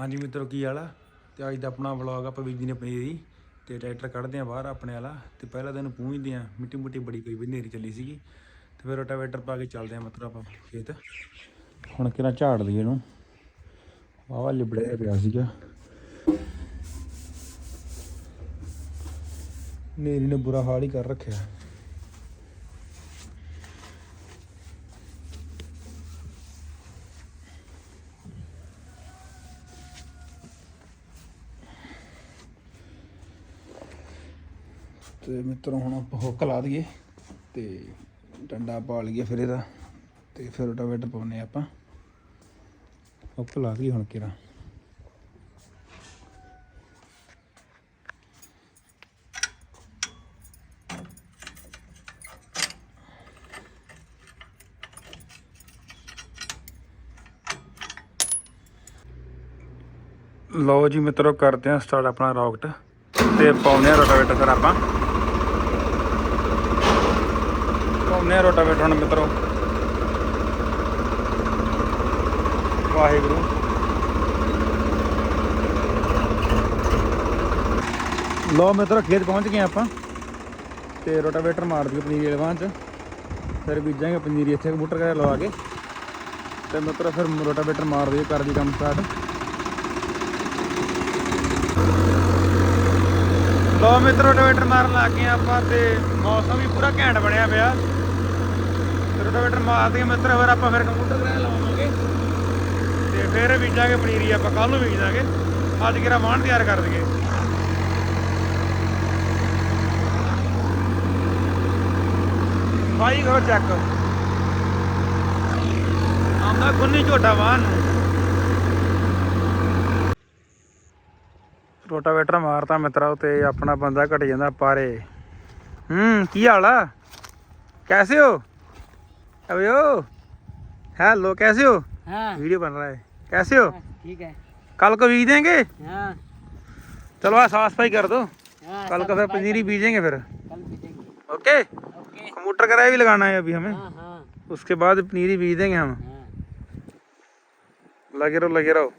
ਹਾਂਜੀ ਮਿੱਤਰੋ, ਕੀ ਹਾਲ ਆ? ਤੇ ਅੱਜ ਦਾ ਆਪਣਾ ਵਲੌਗ ਆਪਾਂ ਬੀਜੀ ਨੇ ਪਨੀਰੀ ਤੇ ਟਰੈਕਟਰ ਕੱਢਦੇ ਆ ਬਾਹਰ ਆਪਣੇ ਵਾਲਾ, ਤੇ ਪਹਿਲਾਂ ਦਿਨ ਪੂੰਝਦੇ ਆ ਮਿੱਟੀ ਮੁੱਟੀ ਬੜੀ ਪਈ ਵੀ ਹਨੇਰੀ ਚੱਲੀ ਸੀਗੀ। ਤੇ ਫਿਰ ਰੋਟਾਵੇਟਰ ਪਾ ਕੇ ਚੱਲਦੇ ਆ ਮਤਲਬ ਆਪਾਂ ਖੇਤ। ਹੁਣ ਕਿਹੜਾ ਝਾੜ ਲਈਏ ਇਹਨੂੰ? ਵਾਵਾ ਲਿਬੜਿਆ ਪਿਆ ਸੀਗਾ। ਹਨੇਰੀ ਨੇ ਬੁਰਾ ਹਾਲ ਹੀ ਕਰ ਰੱਖਿਆ। ਤੇ ਮਿੱਤਰੋ ਹੁਣ ਆਪਾਂ ਹੁੱਕ ਲਾ ਦਈਏ ਤੇ ਡੰਡਾ ਪਾ ਲਈਏ ਫਿਰ ਇਹਦਾ ਤੇ ਫਿਰ ਰੋਟਾਵੇਟਰ ਪਾਉਨੇ ਆਪਾਂ। ਹੁੱਕ ਲਾ ਦਈਏ ਹੁਣ ਕਿਰਾ ਲਓ ਜੀ ਮਿੱਤਰੋ ਕਰਦੇ ਹਾਂ ਸਟਾਰਟ ਆਪਣਾ ਰੌਕਟ ਤੇ ਪਾਉਨੇ ਆ ਰੋਟਾਵੇਟਰ ਫਿਰ ਆਪਾਂ। ਪਾਉਨੇ ਆ ਰੋਟਾਵੇਟਰ ਹੁਣ ਮਿੱਤਰੋ। ਵਾਹਿਗੁਰੂ। ਲਓ ਮਿੱਤਰੋ, ਖੇਤ ਪਹੁੰਚ ਗਏ ਆਪਾਂ। ਤੇ ਰੋਟਾਵੇਟਰ ਮਾਰ ਦਈਏ ਪਨੀਰੀ ਵਾਂ ਚ। ਫਿਰ ਬੀਜਾਂਗੇ ਪਨੀਰੀ, ਇੱਥੇ ਬੂਟਰ ਕਰੇ ਲਵਾ ਕੇ। ਤੇ ਮਿੱਤਰੋ, ਫਿਰ ਰੋਟਾਵੇਟਰ ਮਾਰ ਦਿਓ ਕਰ ਦੀ ਕੰਮ ਸਟਾਰਟ। ਲੋ ਮਿੱਤਰੋ, ਰੋਟਾਵੇਟਰ ਮਾਰਨ ਲੱਗ ਗਏ ਆਪਾਂ ਤੇ ਮੌਸਮ ਵੀ ਪੂਰਾ ਘੈਂਟ ਬਣਿਆ ਪਿਆ। ਰੋਟਾਵੇਟਰ ਮਾਰਦੇ ਮਿੱਤਰ, ਫਿਰ ਆਪਾਂ ਫਿਰ ਕੰਪਿਊਟਰ ਗ੍ਰਹਿ ਲਾਵਾਂਗੇ ਤੇ ਫਿਰ ਬੀਜਾਂਗੇ ਪਨੀਰੀ, ਆਪਾਂ ਕੱਲ ਨੂੰ ਬੀਜਾਂਗੇ ਅੱਜ ਕਿਹੜਾ ਵਾਹਣ ਤਿਆਰ ਕਰ ਦਈਏ। ਭਾਈ ਕਰੋ ਚੈੱਕ ਆਉਂਦਾ ਗੁੰਨੀ ਝੋਟਾ ਵਾਹਣ ਰੋਟਾਵੇਟਰ ਮਾਰਤਾ ਮਿੱਤਰਾ ਉਤੇ, ਆਪਣਾ ਬੰਦਾ ਘਟ ਜਾਂਦਾ ਪਾਰੇ। ਹੂੰ, ਕੀ ਹਾਲ ਆ? ਕੈਸੇ ਹੋ? अबे ओ हेलो कैसे हो हाँ वीडियो बन रहा है कैसे हो ठीक है कल को बीज देंगे हाँ चलो आज साफ सफाई कर दो हाँ कल सब को फिर सफाई पनीरी बीजेंगे फिर कल बीजेंगे ओके ओके कंप्यूटर किराया भी लगाना है अभी हमें हाँ हाँ उसके बाद पनीरी बीज देंगे हम हाँ लगे रहो लगे रहो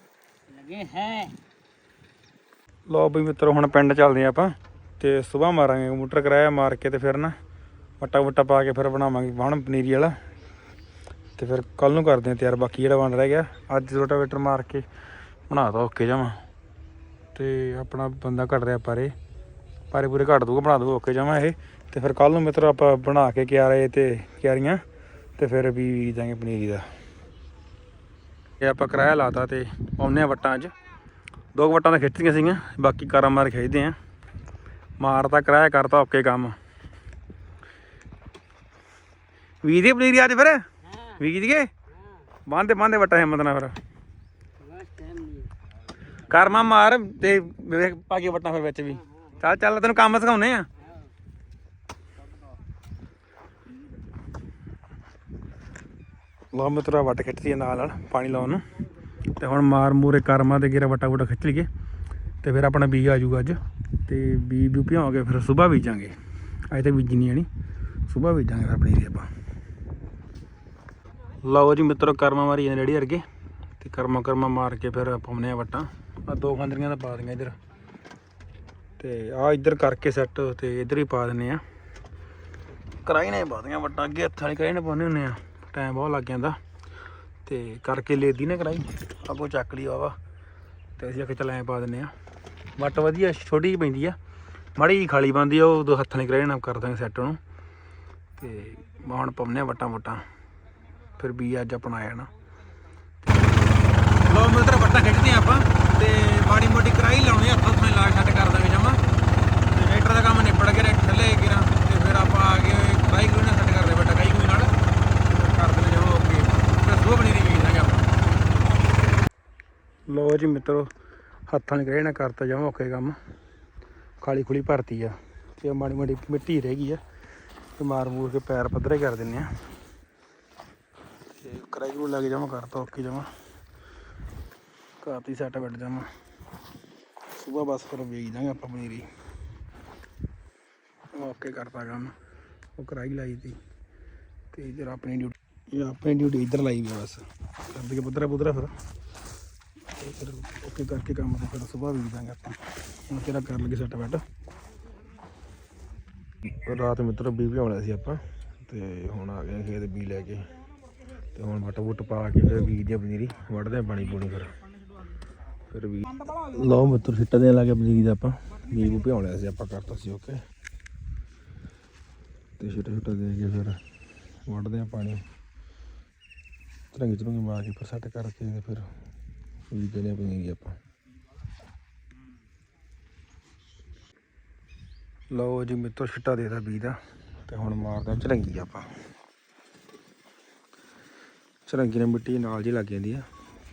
लगे हैं ਲੋ ਬਈ ਮਿੱਤਰੋ ਹੁਣ ਪਿੰਡ ਚੱਲਦੇ ਆ ਆਪਾਂ ਤੇ ਸਵੇਰ ਮਾਰਾਂਗੇ ਕੰਪਿਊਟਰ ਕਰਾਇਆ ਮਾਰ ਕੇ ਤੇ ਫਿਰ ਨਾ ਵਟਾ ਵਟਾ ਪਾ ਕੇ ਫਿਰ ਬਣਾਵਾਂਗੇ ਵਾਹਣ ਪਨੀਰੀ ਵਾਲਾ ਤੇ ਫਿਰ ਕੱਲ ਨੂੰ ਕਰਦੇ ਆ ਤਿਆਰ, ਬਾਕੀ ਜਿਹੜਾ ਬਣ ਰਹਿ ਗਿਆ, ਅੱਜ ਰੋਟਾਵੇਟਰ ਮਾਰ ਕੇ ਬਣਾਤਾ ਓਕੇ ਜਾਵਾਂ ਤੇ ਆਪਣਾ ਬੰਦਾ ਘਟ ਰਿਹਾ ਪਾਰੇ ਪਾਰੇ ਪੂਰੇ ਘਟ ਦੂਗਾ ਬਣਾ ਦੂਗਾ ਓਕੇ ਜਾਵਾਂ ਇਹ। ਤੇ ਫਿਰ ਕੱਲ ਨੂੰ ਮਿੱਤਰ ਆਪਾਂ ਬਣਾ ਕੇ ਕਿਆਰੇ ਤੇ ਕਿਆਰੀਆਂ, ਤੇ ਫਿਰ ਵੀ ਬੀਜ ਦਾਂਗੇ ਪਨੀਰੀ ਦਾ। ਇਹ ਆਪਾਂ ਕਿਰਾਇਆ ਲਾਤਾ ਤੇ ਪਾਉਨੇ ਆ ਵਟਾਂ ਅੱਜ ਦੋ ਕੁ ਵਟਾਂ ਤਾਂ ਖਿੱਚਦੀਆਂ ਸੀਗੀਆਂ, ਬਾਕੀ ਕਾਰਾਂ ਮਾਰ ਖਿੱਚਦੇ ਆ ਮਾਰਤਾ ਕਿਰਾਇਆ ਕਰਤਾ ਓਕੇ ਕੰਮ। ਵੀ ਪਨੀਰੀ ਅੱਜ ਫਿਰ? ਵਿਕੀ ਜੀਏ ਬੰਦੇ ਬੰਦੇ ਵਟਾ ਹਿੰਮਤ ਨਾ ਫਿਰ। ਕਰਮਾ ਮਾਰ ਤੇ ਵੇਖ ਪਾ ਕੇ ਵਟਣਾ ਫਿਰ ਵਿੱਚ ਵੀ। ਚੱਲ ਚੱਲ, ਤੈਨੂੰ ਕੰਮ ਸਿਖਾਉਨੇ ਆ। ਲੋ ਮਿੱਤਰਾ ਵਟ ਖਿੱਚਦੀ ਨਾਲ ਨਾਲ, ਪਾਣੀ ਲਾਉਣ ਨੂੰ। ਤੇ ਹੁਣ ਮਾਰ ਮੂਰੇ ਕਰਮਾ ਤੇ ਗੇਰਾ ਵਟਾ ਵਟਾ ਖਿੱਚ ਲਈਏ। ਤੇ ਫਿਰ ਆਪਣਾ ਬੀਜ ਆ ਜਾਊਗਾ ਅੱਜ। ਤੇ ਬੀਜ ਵੀ ਭਿਉਂ ਕੇ ਫਿਰ ਸਵੇਰ ਬੀਜਾਂਗੇ। ਅੱਜ ਤੱਕ ਬੀਜੀ ਨਹੀਂ ਆਣੀ ਸਵੇਰ ਬੀਜਾਂਗੇ ਫਿਰ ਆਪਣੀ ਏਰੀਆ ਲਓ ਜੀ ਮਿੱਤਰੋ ਕਰਮਾ ਮਾਰੀ ਜਾਂਦੇ ਰੇੜੀ ਵਰਗੇ। ਤੇ ਕਰਮਾ ਕਰਮਾ ਮਾਰ ਕੇ ਫਿਰ ਪਾਉਨੇ ਆ ਵਟਾਂ। ਆ ਦੋ ਖੰਦਰੀਆਂ ਦਾ ਪਾ ਦਿੰਗੇ ਇੱਧਰ। ਤੇ ਆ ਇੱਧਰ ਕਰਕੇ ਸੈੱਟ ਤੇ ਇੱਧਰ ਹੀ ਪਾ ਦਿੰਨੇ ਆ। ਕਰਾਈ ਨੇ ਪਾ ਦੀਆਂ ਵਟਾਂ, ਅੱਗੇ ਹੱਥਾਂ ਵਾਲੀ ਕਰਾਈ ਨੇ ਪਾਉਨੇ ਹੁੰਨੇ ਆ। ਟਾਈਮ ਬਹੁਤ ਲੱਗ ਜਾਂਦਾ। ਤੇ ਕਰਕੇ ਲੇਦੀ ਨੇ ਕਰਾਈ ਅੱਗੋਂ ਚੱਕ ਲਈ ਵਾਵਾ ਤੇ ਅਸੀਂ ਆਖੇ ਚੱਲ ਐਂ ਪਾ ਦਿੰਨੇ ਆ। ਵੱਟ ਵਧੀਆ, ਛੋਟੀ ਜਿਹੀ ਪੈਂਦੀ ਆ। ਮਾੜੀ ਜਿਹੀ ਖਾਲੀ ਬੰਦੀ ਆ, ਉਹ ਦੋ ਹੱਥਾਂ ਨਾਲ ਕਰਾਈ ਨਾਲ ਕਰ ਦਾਂਗੇ ਸੈੱਟ ਉਹਨੂੰ। ਤੇ ਹੁਣ ਪਾਉਨੇ ਆ ਵਟਾਂ ਵਟਾਂ ਫਿਰ ਵੀ ਅੱਜ ਆਪਣਾ ਆਇਆ ਨਾ। ਲੋ ਮਿੱਤਰ ਵੱਟਾ ਖਿੱਚਦੇ ਆਪਾਂ ਤੇ ਮਾੜੀ ਮੋਟੀ ਕਰਾਈ ਲਾਉਣੀ ਹੱਥਾਂ ਨਾਲ ਲਾ ਛੱਡ ਕਰ ਦਾਂਗੇ ਜਮਾ। ਤੇ ਟਰੈਕਟਰ ਦਾ ਕੰਮ ਨਿਬੜ ਗਿਆ ਥੱਲੇ ਗਿਰਾਂ। ਤੇ ਫਿਰ ਆਪਾਂ ਆ ਗਏ ਕਰਾਈ ਕੋਈ ਨਾ ਛੱਡ ਕਰਦੇ ਵੱਟਾ ਕਰਾਈ ਕੋਈ ਨਾਲ। ਕਰ ਦਿੰਦੇ ਜਮਾ ਓਕੇ ਫਿਰ ਦੋ ਬਣੀ ਦੀ ਬੀਜ ਦਾਂਗੇ ਆਪਾਂ। ਲੋ ਜੀ ਮਿੱਤਰੋ ਹੱਥਾਂ ਨਾਲ ਕਰਾਈ ਨਾ ਕਰਤਾ ਜਮਾ ਓਕੇ ਕੰਮ। ਖਾਲੀ ਖੁਲੀ ਭਰਤੀ ਆ। ਤੇ ਮਾੜੀ ਮਾੜੀ ਮਿੱਟੀ ਰਹਿ ਗਈ ਆ। ਤੇ ਮਾਰ ਮੂਰ ਕੇ ਪੈਰ ਪੱਧਰੇ ਕਰ ਦਿੰਨੇ ਆ ਤੇ ਕਰਾਈ ਨੂੰ ਲੱਗ ਜਾਵਾਂ ਕਰਤਾ ਓਕੇ ਜਾਵਾਂ। ਕਾਤੀ ਸੈਟ ਬੈਠ ਜਾਵਾਂ। ਸਵੇਰ ਬਸ ਫਿਰ ਵੇਚ ਦਾਂਗੇ ਆਪਾਂ ਪਨੀਰੀ। ਓਕੇ ਕਰਤਾ ਕੰਮ, ਉਹ ਕਰਾਈ ਲਾਈ ਤੀ। ਤੇ ਇਧਰ ਆਪਣੀ ਡਿਊਟੀ ਇਹ ਆਪਣੀ ਡਿਊਟੀ ਇੱਧਰ ਲਾਈ ਵੀ ਬਸ। ਕਰਦੇ ਕੇ ਪੁੱਤਰਾ ਪੁੱਤਰਾ ਫਿਰ। ਫਿਰ ਓਕੇ ਕਰਕੇ ਕੰਮ ਤੇ ਫਿਰ ਸਵੇਰ ਵੇਚ ਦਾਂਗੇ ਆਪਾਂ। ਹੁਣ ਕਿਹੜਾ ਕਰ ਲਗੇ ਸੈੱਟ ਬੈੱਡ ਰਾਤ ਮਿੱਤਰ ਬੀ ਲਿਆਉਣਾ ਸੀ ਆਪਾਂ, ਤੇ ਹੁਣ ਆ ਗਏ ਖੇਤ ਬੀ ਲੈ ਕੇ। ਤੇ ਹੁਣ ਵੱਟ ਵੁੱਟ ਪਾ ਕੇ ਫਿਰ ਬੀਜ ਦੀ ਪਨੀਰੀ ਵੱਢਦੇ ਆ ਪਾਣੀ ਪੂਣੀ ਫਿਰ। ਫਿਰ ਵੀ ਲਓ ਮਿੱਤਰ, ਸਿੱਟਾ ਦੇਣ ਲੱਗੇ ਪਨੀਰੀ ਦਾ ਆਪਾਂ। ਬੀ ਬੂ ਭਿਉਣਿਆ ਸੀ, ਆਪਾਂ ਕਰਤਾ ਸੀ ਓਕੇ ਤੇ ਛੋਟਾ ਛੋਟਾ ਦੇ ਕੇ ਫਿਰ ਵੱਢਦੇ ਆ ਪਾਣੀ। ਤਰੰਗੀ ਤਰੰਗੀ ਮਾਰ ਕੇ ਫਿਰ ਸੈੱਟ ਕਰਕੇ ਤੇ ਫਿਰ। ਬੀਜਦੇ ਨੇ ਪਨੀਰੀ ਆਪਾਂ। ਲਓ ਜੀ ਮਿੱਤਰ, ਛਿੱਟਾ ਦੇਦਾ ਬੀਜ ਦਾ। ਤੇ ਹੁਣ ਮਾਰਦਾ ਝਰੰਗੀ ਆਪਾਂ। ਝਰੰਗੀ ਨਾਲ ਮਿੱਟੀ ਨਾਲ ਜੀ ਲੱਗ ਜਾਂਦੀ ਆ,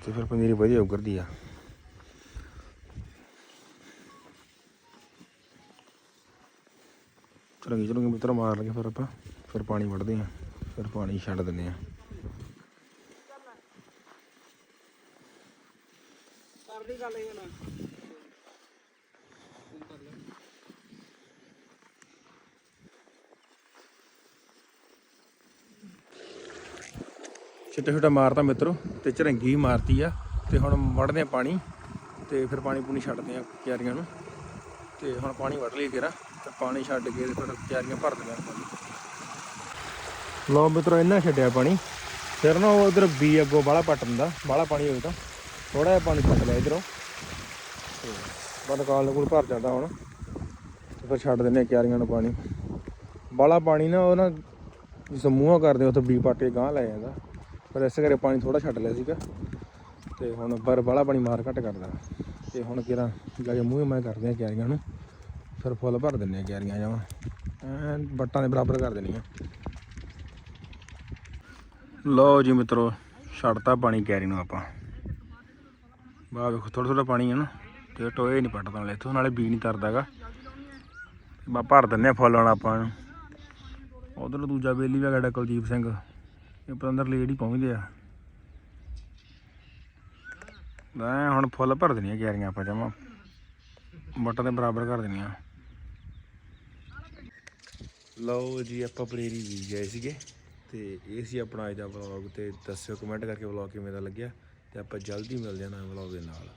ਤੇ ਫਿਰ ਪਨੀਰੀ ਵਧੀਆ ਉਗਰਦੀ ਆ। ਝਰੰਗੀ ਝਰੰਗੀ ਮਿੱਤਰ ਮਾਰ ਲਗੇ ਫਿਰ ਆਪਾਂ, ਫਿਰ ਪਾਣੀ ਵੜਦੇ ਆ, ਫਿਰ ਪਾਣੀ ਛੱਡ ਦਿੰਦੇ ਆ। ਕਰਦੀ ਗੱਲ ਇਹ ਨਾ। ਛਿੱਟਾ ਛਿੱਟਾ ਮਾਰਤਾ ਮਿੱਤਰੋ ਤੇ ਝਰੰਗੀ ਮਾਰਤੀ ਆ ਤੇ ਹੁਣ ਵੜਦੇ ਆ ਪਾਣੀ ਤੇ ਫਿਰ ਪਾਣੀ ਪੂਣੀ ਛੱਡਦੇ ਆ ਕਿਆਰੀਆਂ ਨੂੰ ਤੇ ਹੁਣ ਪਾਣੀ ਵੜ ਲਈ ਫੇਰ, ਤੇ ਪਾਣੀ ਛੱਡ ਕੇ ਫਿਰ ਕਿਆਰੀਆਂ ਭਰ ਦਿੰਦੇ ਆ ਪਾਣੀ। ਲਓ ਮਿੱਤਰੋ, ਇੰਨਾ ਛੱਡਿਆ ਪਾਣੀ। ਫਿਰ ਨਾ ਉਹ ਉਧਰ ਬੀ ਅੱਗੋਂ ਬਾਹਲਾ ਪੱਟ ਦਿੰਦਾ ਬਾਹਲਾ ਪਾਣੀ ਹੋਵੇ ਤਾਂ। ਥੋੜਾ ਜਿਹਾ ਪਾਣੀ ਪੱਟ ਲਿਆ ਇਧਰੋਂ। ਤੇ ਬੰਦ ਕਾਲ ਨੂੰ ਕੋਲ ਭਰ ਜਾਂਦਾ ਹੁਣ। ਤੇ ਫਿਰ ਛੱਡ ਦਿੰਦੇ ਆ ਕਿਆਰੀਆਂ ਨੂੰ ਪਾਣੀ। ਬਾਹਲਾ ਪਾਣੀ ਨਾ ਉਹ ਨਾ ਜਿਸ ਮੂੰਹਾਂ ਕਰਦੇ ਉੱਥੇ ਬੀ ਪੱਟ ਕੇ ਗਾਂ ਲੈ ਜਾਂਦਾ। ਪਰ ਇਸ ਕਰਕੇ ਪਾਣੀ ਥੋੜਾ ਛੱਡ ਲਿਆ ਸੀਗਾ। ਤੇ ਹੁਣ ਪਰ ਬਾਹਲਾ ਪਾਣੀ ਮਾਰ ਘੱਟ ਕਰਦਾ ਤੇ ਹੁਣ ਕਿਹੜਾ ਜਾ ਕੇ ਮੂੰਹ ਮੈਂ ਕਰਦੇ ਆ ਕਿਆਰੀਆਂ ਨੂੰ। ਫਿਰ ਫੁੱਲ ਭਰ ਦਿੰਦੇ ਆ ਕਿਆਰੀਆਂ ਜਾਵਾਂ ਐਨ ਬੱਟਾਂ ਦੇ ਬਰਾਬਰ ਕਰ ਦੇਣੀਆਂ ਲਓ ਜੀ ਮਿੱਤਰੋ, ਛੱਡਤਾ ਪਾਣੀ ਕਿਆਰੀ ਨੂੰ ਆਪਾਂ। ਬਾਹ ਵੇਖੋ ਥੋੜਾ ਥੋੜਾ ਪਾਣੀ ਹੈ ਨਾ। ਤੇ ਟੋਏ ਨਹੀਂ ਪੱਟਦਾ ਨਾਲੇ, ਇੱਥੋਂ ਨਾਲੇ ਬੀ ਨਹੀਂ ਤਰਦਾਗਾ ਬਾ ਭਰ ਦਿੰਨੇ ਆ ਫੁੱਲ ਹੁਣ ਆਪਾਂ ਨੂੰ ਉਧਰ ਦੂਜਾ ਬੇਲੀ ਵੀ ਹੈਗਾ ਕੁਲਦੀਪ ਸਿੰਘ। ਇਹ ਪਤੰਦਰ ਲੇਡੀ ਪਹੁੰਚਦੇ ਆ। ਮੈਂ ਹੁਣ ਫੁੱਲ ਭਰ ਦੇਣੀਆਂ ਕਿਆਰੀਆਂ ਆਪਾਂ ਜਮਾ। ਮਟਰ ਦੇ ਬਰਾਬਰ ਕਰ ਦੇਣੀਆਂ। ਲਓ ਜੀ, ਆਪਾਂ ਪਨੀਰੀ ਬੀਜ ਗਏ ਸੀਗੇ। ਤੇ ਇਹ ਸੀ ਆਪਣਾ ਅੱਜ ਦਾ ਵਲੌਗ ਤੇ ਦੱਸਿਓ ਕਮੈਂਟ ਕਰਕੇ ਵਲੌਗ ਕਿਵੇਂ ਦਾ ਲੱਗਿਆ। ਤੇ ਆਪਾਂ ਜਲਦੀ ਮਿਲਦੇ ਹਾਂ ਨਵੇਂ ਵਲੌਗ ਦੇ ਨਾਲ।